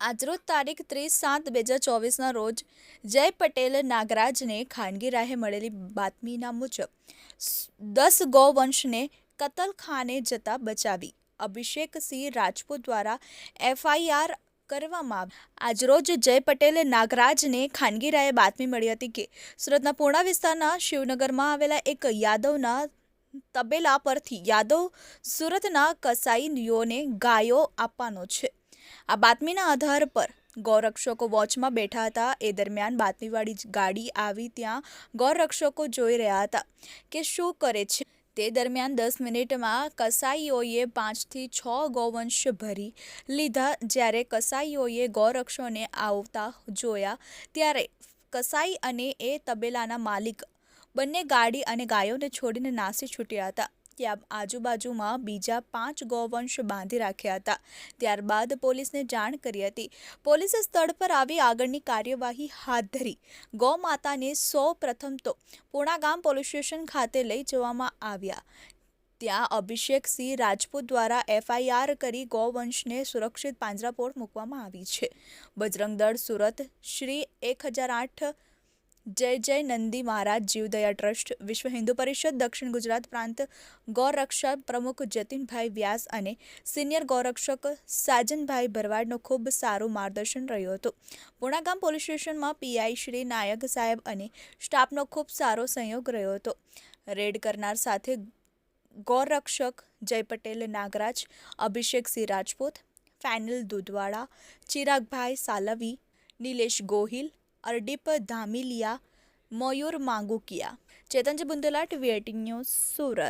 આજરોજ તારીખ ત્રીસ સાત બે હજાર ચોવીસના રોજ જય પટેલ નાગરાજને ખાનગી રાહે મળેલી બાતમીના મુજબ દસ ગૌવંશને કતલખાને જતા બચાવી. અભિષેક સિંહ રાજપૂત દ્વારા એફઆઈઆર કરવામાં આજરોજ જય પટેલ નાગરાજને ખાનગી રાહે બાતમી મળી હતી કે સુરતના પૂર્ણા વિસ્તારના શિવનગરમાં આવેલા એક યાદવના તબેલા પરથી યાદવ સુરતના કસાઈઓને ગાયો આપવાનો છે. આ બાતમીના આધાર પર ગૌરક્ષકો વોચમાં બેઠા હતા. એ દરમિયાન બાતમીવાળી ગાડી આવી ત્યાં ગૌરક્ષકો જોઈ રહ્યા હતા કે શું કરે છે. તે દરમિયાન દસ મિનિટમાં કસાઈઓએ પાંચથી છ ગૌવંશ ભરી લીધા. જ્યારે કસાઈઓએ ગૌરક્ષોને આવતા જોયા ત્યારે કસાઈ અને એ તબેલાના માલિક બંને ગાડી અને ગાયોને છોડીને નાસી છૂટ્યા હતા. ત્યાં આજુબાજુમાં બીજા પાંચ ગૌવંશ બાંધી રાખ્યા હતા. ત્યારબાદ પોલીસને જાણ કરી હતી. પોલીસે સ્થળ પર આવી આગળની કાર્યવાહી હાથ ધરી. ગૌ માતાને સૌ પ્રથમ તો પૂણા ગામ પોલીસ સ્ટેશન ખાતે લઈ જવામાં આવ્યા. ત્યાં અભિષેક સિંહ રાજપૂત દ્વારા એફઆઈઆર કરી ગૌવંશને સુરક્ષિત પાંજરાપોળ મૂકવામાં આવી છે. બજરંગ દળ સુરત, શ્રી એક હજાર આઠ જય જય નંદી મહારાજ, જીવદયા ટ્રસ્ટ, વિશ્વ હિન્દુ પરિષદ, દક્ષિણ ગુજરાત પ્રાંત, ગૌરક્ષક પ્રમુખ જતીનભાઈ વ્યાસ અને સિનિયર ગૌરક્ષક સાજનભાઈ ભરવાડનો ખૂબ સારું માર્ગદર્શન રહ્યું હતું. પૂણાગામ પોલીસ સ્ટેશનમાં પીઆઈ શ્રી નાયક સાહેબ અને સ્ટાફનો ખૂબ સારો સહયોગ રહ્યો હતો. રેડ કરનાર સાથે ગૌરક્ષક જય પટેલ નાગરાજ, અભિષેક સિંહ રાજપૂત ફેનિલ દુધવાડા ચિરાગભાઈ સાલવી, નિલેશ ગોહિલ અરડીપ ધામીલિયા મયુર માંગુકિયા ચેતનજી બુંદલાટ વીએટી ન્યૂઝ સુરત.